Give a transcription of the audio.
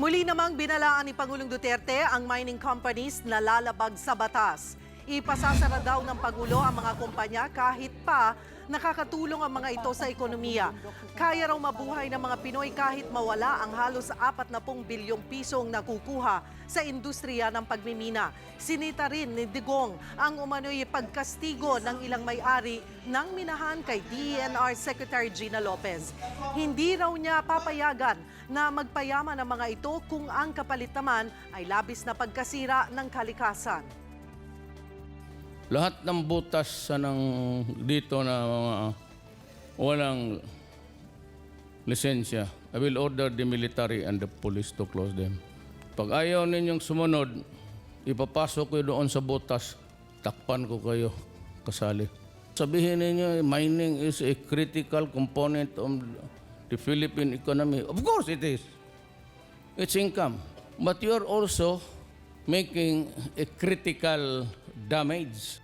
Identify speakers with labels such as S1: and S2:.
S1: Muli namang binalaan ni Pangulong Duterte ang mining companies na lalabag sa batas. Ipasasara daw ng Pangulo ang mga kumpanya kahit pa nakakatulong ang mga ito sa ekonomiya. Kaya raw mabuhay ng mga Pinoy kahit mawala ang halos 40 bilyong pisong nakukuha sa industriya ng pagmimina. Sinita rin ni Digong ang umano'y pagkastigo ng ilang may-ari ng minahan kay DENR Secretary Gina Lopez. Hindi raw niya papayagan na magpayaman ang mga ito kung ang kapalit naman ay labis na pagkasira ng kalikasan.
S2: Lahat ng butas sa ng dito na mga walang lisensya, I will order the military and the police to close them. Pag ayaw ninyong sumunod, ipapasok ko doon sa butas, takpan ko kayo, kasali. Sabihin ninyo, mining is a critical component of the Philippine economy. Of course it is. It's income. But you're also making a critical damage